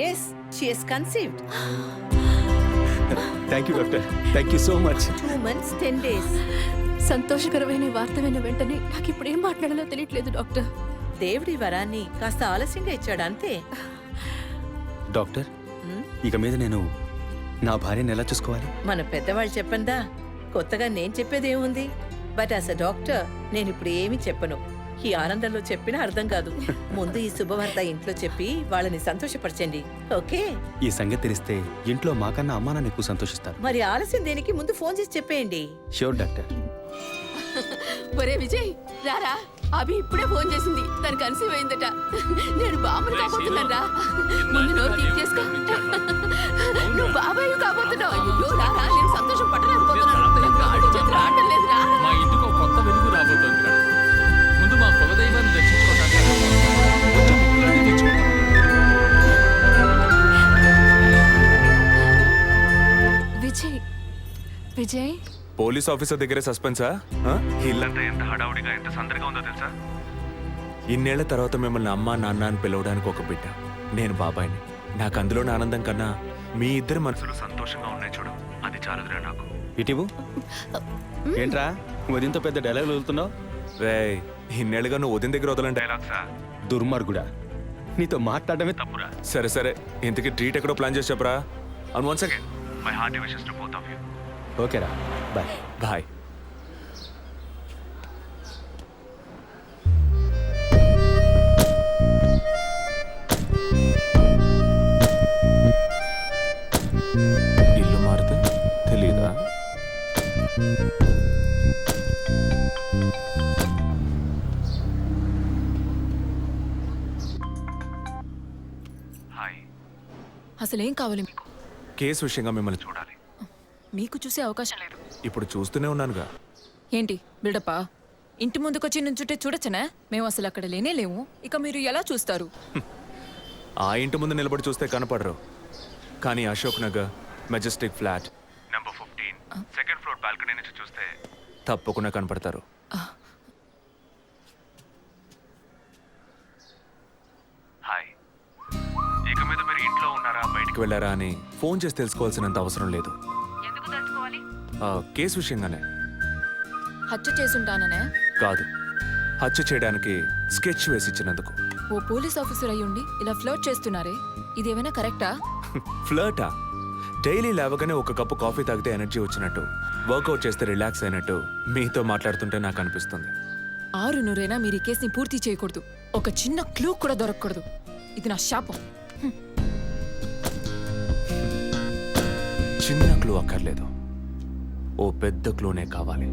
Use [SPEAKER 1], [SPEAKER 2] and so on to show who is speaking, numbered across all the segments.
[SPEAKER 1] Yes she is conceived
[SPEAKER 2] thank you doctor thank you so much
[SPEAKER 1] two months ten days
[SPEAKER 3] సంతోషకరమైన వార్త విన్న వెంటనే నాకు ఇప్పుడు ఏం మాట్లాడాలో తెలియట్లేదు డాక్టర్.
[SPEAKER 1] దేవుడి వరాన్ని కాస్త ఆలస్యంగా ఇచ్చాడు అంతే.
[SPEAKER 2] డాక్టర్
[SPEAKER 1] హ్మ్?
[SPEAKER 2] ఇక మీద నేను నా భార్యను ఎలా చూసుకోవాలి?
[SPEAKER 1] మన పెద్దవాళ్ళు చెప్పందా? కొత్తగా నేను చెప్పేది ఏముంది బట్ అస్ అ డాక్టర్ నేను ఇప్పుడు ఏమీ చెప్పను. ఈ ఆనందంలో చెప్పినా అర్థం కాదు. ముందు ఈ శుభవార్త ఇంట్లో చెప్పి వాళ్ళని సంతోషపరచండి. ఓకే?
[SPEAKER 2] ఈ సంగతి తెలిస్తే ఇంట్లో మాకన్నా అమ్మా నాన్న ఎక్కువ సంతోషిస్తారు.
[SPEAKER 1] మరి ఆలస్యం దేనికి? ముందు ఫోన్ చేసి చెప్పేయండి.
[SPEAKER 2] Sure doctor.
[SPEAKER 3] ఒరే విజయ్ రారా. అభి ఇప్పుడే ఫోన్ చేసింది. తను కన్సీవ్ అయిందట. నేను బాబుని కాబోతున్నాను రా ముందు నోరు తీపి చేసుకో. నువ్వు బాబాయ్ కాబోతున్నావు అయ్యో రారా
[SPEAKER 4] ముక్కులన్నీ తెచ్చుకుంటాం
[SPEAKER 3] విజయ్ విజయ్
[SPEAKER 5] పోలీస్ ఆఫీసర్ దగ్గరే సస్పెన్సా ఆ? ఇల్లంతా ఎంత హడావుడిగా ఎంత సందడిగా ఉందో తెలుసా ఇన్నేళ్ళ తర్వాత మిమ్మల్ని అమ్మ నాన్న అని పిలవడానికి ఒక బిడ్డ నేను బాబాయిని నాకు అందులోని ఆనందం కన్నా మీ ఇద్దరి మనసులు సంతోషంగా ఉన్నాయి చూడు అది చాలుదురా నాకు
[SPEAKER 2] ఇటీవు ఏంట్రా ఉదయంతో పెద్ద డైలాగ్ వదులుతున్నావు
[SPEAKER 5] రే ఇన్నేళ్ళుగా నువ్వు ఉదయం దగ్గర వదలని డైలాగ్సా
[SPEAKER 2] దుర్మార్గుడా. నీతో మాట్లాడమే తప్పురా.
[SPEAKER 5] సరే సరే. ఇంతకీ ట్రీట్ ఎక్కడో ప్లాన్ చేసి చెప్పరా? And once again my heart wishes to both of you
[SPEAKER 2] ఓకేరా. బాయ్.
[SPEAKER 5] బాయ్.
[SPEAKER 3] అసలేం కావాలి మీకు?
[SPEAKER 5] కేసు విషయంగా మిమ్మల్ని చూడాలి.
[SPEAKER 3] మీకు చూసే అవకాశం లేదు.
[SPEAKER 5] ఇప్పుడు చూస్తూనే ఉన్నానుగా.
[SPEAKER 3] ఏంటి బిల్డప్పా? ఇంటి ముందుకొచ్చి నుంచుంటే చూడొచ్చనా? మేము అసలు అక్కడ లేనే లేము ఇక మీరు ఎలా చూస్తారు?
[SPEAKER 5] ఆ ఇంటి ముందు నిలబడి చూస్తే కనపడరు. కానీ Ashok Nagar majestic flat number fifteen second floor balcony నుంచి చూస్తే తప్పకుండా కనపడతారు. బయటికి వెళ్ళారా అని ఫోన్ చేసి తెలుసుకోవాల్సినంత అవసరం లేదు. ఆ, కేసు విషయంగానే.
[SPEAKER 3] హత్య చేసుంటాననే?
[SPEAKER 5] కాదు. హత్య చేయడానికి స్కెచ్ వేసి ఇచ్చినందుకు
[SPEAKER 3] ఓ పోలీస్ ఆఫీసర్ అయ్యుండి ఇలా ఫ్లర్ట్ చేస్తున్నారే? ఇదేమైనా కరెక్టా?
[SPEAKER 5] ఫ్లర్టా? డైలీ లేవగానే ఒక కప్పు కాఫీ తాగితే ఎనర్జీ వచ్చినట్టు వర్కౌట్ చేస్తే రిలాక్స్ అయినట్టు మీతో మాట్లాడుతుంటే నాకు అనిపిస్తుంది.
[SPEAKER 3] ఆరు నూరైనా మీరు ఈ కేసుని పూర్తి చేయకూడదు. ఒక చిన్న క్లూ కూడా దొరకకూడదు. ఇది నా శాపం.
[SPEAKER 5] క్లూ అక్కర్లేదు. ఓ పెద్ద క్లూనే కావాలి.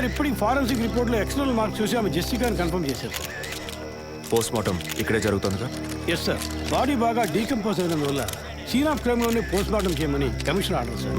[SPEAKER 6] సార్ ఇప్పుడు ఫారెన్సిక్ రిపోర్ట్లో ఎక్స్టర్నల్ మార్క్స్ చూసి ఆమె జెస్సికా అని కన్ఫర్మ్ చేశారు. సార్
[SPEAKER 5] పోస్ట్ మార్టం ఇక్కడే జరుగుతుందిగా?
[SPEAKER 6] ఎస్ సార్ బాడీ బాగా డీకంపోజ్ అయిన వల్ల సీన్ ఆఫ్ క్రైమ్లోనే పోస్ట్ మార్టం చేయమని కమిషన్ ఆర్డర్ సార్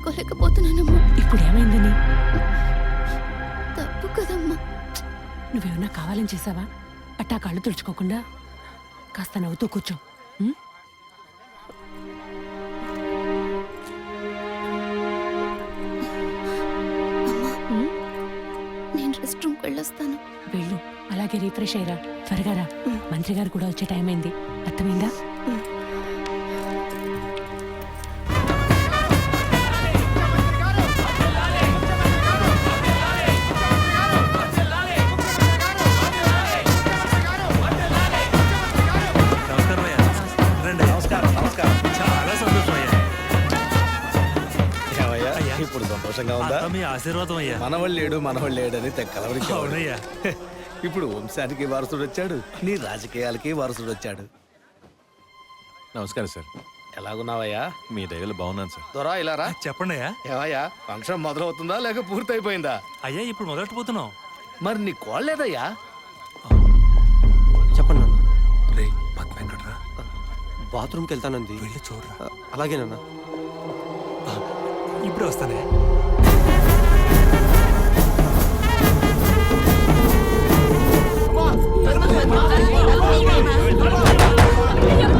[SPEAKER 7] తట్టుకోలేకపోతున్నానమ్మా
[SPEAKER 8] ఇప్పుడు ఏమైందని
[SPEAKER 7] తప్పు కదమ్మా.
[SPEAKER 8] నువ్వేమన్నా కావాలని చేసావా? అట్టా కళ్ళు తుడుచుకోకుండా? కాస్త నవ్వుతూ కూర్చో. ఉం?
[SPEAKER 7] నేను రెస్ట్ రూమ్కి వెళ్ళొస్తాను.
[SPEAKER 8] వెళ్ళు. అలాగే రీఫ్రెష్ అయ్యరా. త్వరగా రా. మంత్రి గారు కూడా వచ్చే టైం అయింది. అర్థమైందా?
[SPEAKER 9] ఆశీర్వాదం అయ్యా.
[SPEAKER 10] మనవాళ్ళు లేడు మనవాళ్ళు లేడని తెక్కలవరికి
[SPEAKER 9] అవునయ్యా.
[SPEAKER 10] ఇప్పుడు వంశానికి వారసుడు వచ్చాడు. నీ రాజకీయాలకి వారసుడు వచ్చాడు.
[SPEAKER 11] నమస్కారం సార్.
[SPEAKER 10] ఎలాగున్నావయ్యా?
[SPEAKER 11] మీ దయలు బాగున్నాను సార్.
[SPEAKER 10] దొరా ఇలారా
[SPEAKER 9] చెప్పండి అయ్యా.
[SPEAKER 10] ఏమయ్యా ఫంక్షన్ మొదలవుతుందా లేక పూర్తయిపోయిందా?
[SPEAKER 9] అయ్యా ఇప్పుడు మొదలెట్టబోతున్నాం.
[SPEAKER 10] మరి నీ కోళ్ళేదయ్యా
[SPEAKER 11] చెప్పండి నాన్న.
[SPEAKER 5] రే పద్మ ఎక్కడ్రా?
[SPEAKER 11] బాత్రూమ్కి వెళ్తానంది.
[SPEAKER 5] వెళ్ళి చూడరా.
[SPEAKER 11] అలాగేనన్నా
[SPEAKER 9] ఇప్పుడు వస్తానే.
[SPEAKER 11] Bakın bakın. Bakın.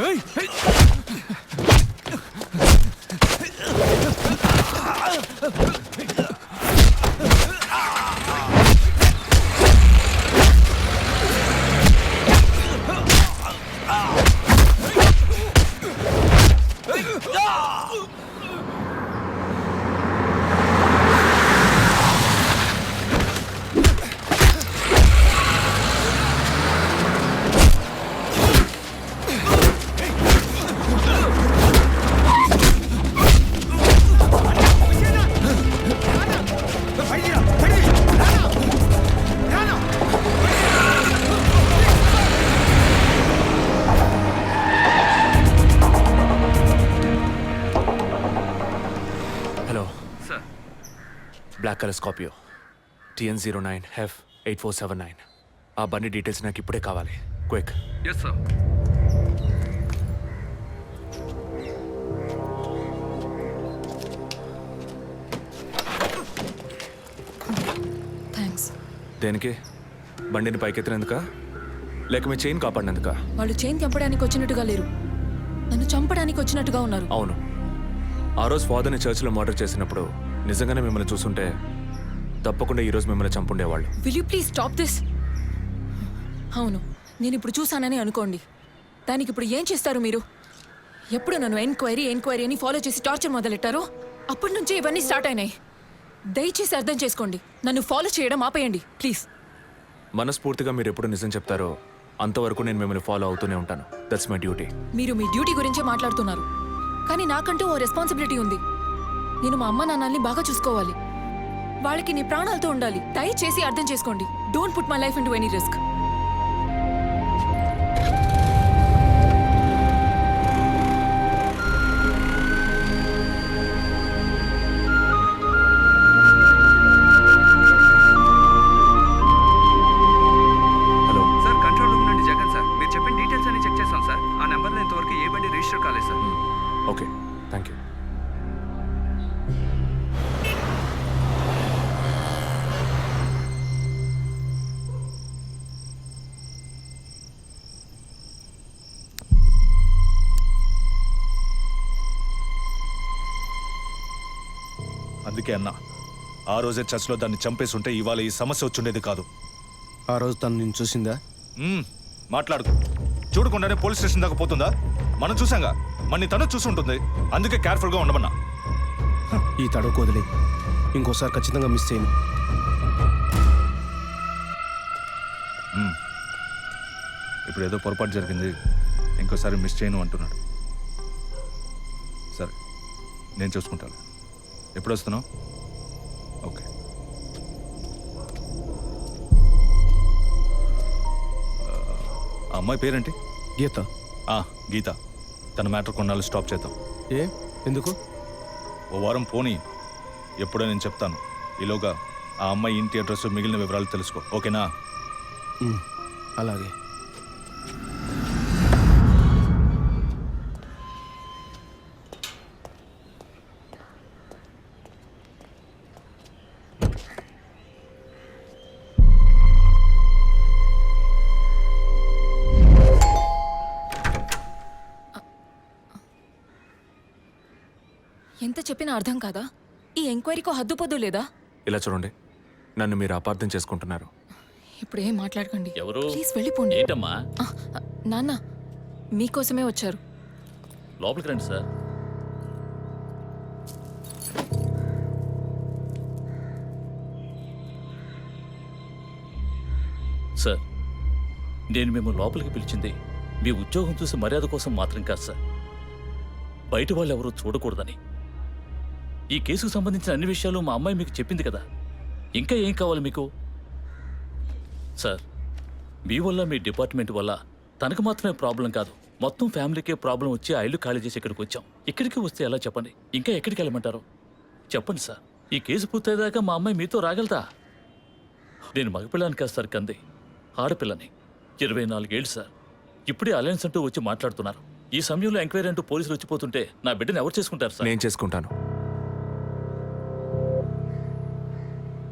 [SPEAKER 3] హే ఏంటా డ్రైవింగ్ కళ్ళు కనపట్ల హే ఆ! రే ఏయ్!
[SPEAKER 5] Hello sir colour Scorpio TN zero nine F eight four seven nine. ఆ బండి డీటెయిల్స్ నాకు ఇప్పుడే కావాలి. క్విక్.
[SPEAKER 4] ఎస్ సార్
[SPEAKER 3] థ్యాంక్స్
[SPEAKER 5] దేనికి? బండిని పైకెత్తినందుక? లేక మీ చైన్ కాపాడినందుక?
[SPEAKER 3] వాళ్ళు చైన్ తెంపడానికి వచ్చినట్టుగా లేరు. నన్ను చంపడానికి వచ్చినట్టుగా ఉన్నారు.
[SPEAKER 5] అవును. ఆ రోజు ఫాదర్ని చర్చిలో మర్డర్ చేసినప్పుడు నిజంగానే మిమ్మల్ని చూసుంటే తప్పకుండా ఈరోజు మిమ్మల్ని చంపుండేవాళ్ళు.
[SPEAKER 3] Will you please stop this అవును నేను ఇప్పుడు చూసానని అనుకోండి. దానికి ఇప్పుడు ఏం చేస్తారు మీరు? ఎప్పుడు నన్ను ఎంక్వైరీ ఎంక్వైరీ అని ఫాలో చేసి టార్చర్ మొదలెట్టారో అప్పటి నుంచే ఇవన్నీ స్టార్ట్ అయినాయి. దయచేసి అర్థం చేసుకోండి. నన్ను ఫాలో చేయడం ఆపేయండి ప్లీజ్
[SPEAKER 5] మనస్ఫూర్తిగా మీరు ఎప్పుడు నిజం చెప్తారో అంతవరకు నేను మిమ్మల్ని ఫాలో అవుతూనే ఉంటాను. దట్స్ మై డ్యూటీ
[SPEAKER 3] మీరు మీ డ్యూటీ గురించే మాట్లాడుతున్నారు. కానీ నాకంటూ ఓ రెస్పాన్సిబిలిటీ ఉంది. నేను మా అమ్మ నాన్నల్ని బాగా చూసుకోవాలి. వాళ్ళకి నీ ప్రాణాలతో ఉండాలి. దయచేసి అర్థం చేసుకోండి. Don't put my life into any risk
[SPEAKER 5] hello
[SPEAKER 2] sir control room నుండి జగన్ సార్ మీరు చెప్పిన డీటెయిల్స్ అన్ని చెక్ చేశాం సార్ ఆ నెంబర్లో ఇంతవరకు ఏ బండి రిజిస్టర్ కాలేదు సార్
[SPEAKER 5] ఓకే థ్యాంక్ యూ
[SPEAKER 11] అందుకే అన్న. ఆ రోజే చర్చ్లో దాన్ని చంపేసి ఉంటే ఇవాళ ఈ సమస్య వచ్చుండేది కాదు.
[SPEAKER 10] ఆ రోజు తను నేను చూసిందా?
[SPEAKER 11] మ్మ్, మాట్లాడుకో. చూడకుండానే పోలీస్ స్టేషన్ దాకా పోతుందా? మనం చూసాంగా మన తను చూసుంటుంది అందుకే కేర్ఫుల్గా ఉండమన్నా.
[SPEAKER 10] ఈ తడవకు వదిలే. ఇంకోసారి ఖచ్చితంగా మిస్ చేయను.
[SPEAKER 11] ఇప్పుడు ఏదో పొరపాటు జరిగింది. ఇంకోసారి మిస్ చేయను అంటున్నాడు. సరే. నేను చూసుకుంటాను. ఎప్పుడు వస్తున్నావు ఓకే. ఆ, అమ్మాయి పేరేంటి?
[SPEAKER 10] గీత.
[SPEAKER 11] ఆ, గీత. తన మ్యాటర్ కొన్నాళ్ళు స్టాప్ చేద్దాం.
[SPEAKER 10] ఏ? ఎందుకు?
[SPEAKER 11] ఓ వారం పోనీ. ఎప్పుడో నేను చెప్తాను. ఈలోగా ఆ అమ్మాయి ఇంటి అడ్రస్ మిగిలిన వివరాలు తెలుసుకో. ఓకేనా?
[SPEAKER 10] అలాగే.
[SPEAKER 3] ఎంత చెప్పినా అర్థం కాదా? ఈ ఎంక్వైరీకో హద్దు పొద్దు లేదా?
[SPEAKER 5] ఇలా చూడండి. నన్ను మీరు అపార్థం చేసుకుంటున్నారు.
[SPEAKER 3] ఇప్పుడు ఏం మాట్లాడకండి.
[SPEAKER 12] ఎవరు?
[SPEAKER 3] ప్లీజ్ వెళ్ళిపోండి.
[SPEAKER 12] ఏంటమ్మా?
[SPEAKER 3] ఆ, ఆ, నాన్న మీకోసమే వచ్చారు.
[SPEAKER 12] లోపలికి రండి సార్. సార్ నేను మేము లోపలికి పిలిచింది మీ ఉద్యోగం చూసి మర్యాద కోసం మాత్రం కాదు సార్. బయట వాళ్ళు ఎవరూ చూడకూడదని ఈ కేసుకు సంబంధించిన అన్ని విషయాలు మా అమ్మాయి మీకు చెప్పింది కదా. ఇంకా ఏం కావాలి మీకు? సార్ మీ వల్ల మీ డిపార్ట్మెంట్ వల్ల తనకు మాత్రమే ప్రాబ్లం కాదు. మొత్తం ఫ్యామిలీకే ప్రాబ్లం వచ్చి ఆ ఇల్లు ఖాళీ చేసి ఇక్కడికి వచ్చాం. ఇక్కడికి వస్తే ఎలా చెప్పండి? ఇంకా ఎక్కడికి వెళ్ళమంటారు? చెప్పండి సార్. ఈ కేసు పూర్తయ్యేదాకా మా అమ్మాయి మీతో రాగలదా? నేను మగపిల్లని కాదు సార్ కంది. ఆడపిల్లని. ఇరవై నాలుగేళ్ళు సార్. ఇప్పుడే అలయన్స్ అంటూ వచ్చి మాట్లాడుతున్నారు. ఈ సమయంలో ఎంక్వైరీ అంటూ పోలీసులు వచ్చిపోతుంటే నా బిడ్డను ఎవరు చేసుకుంటారు సార్?
[SPEAKER 5] నేను చేసుకుంటాను.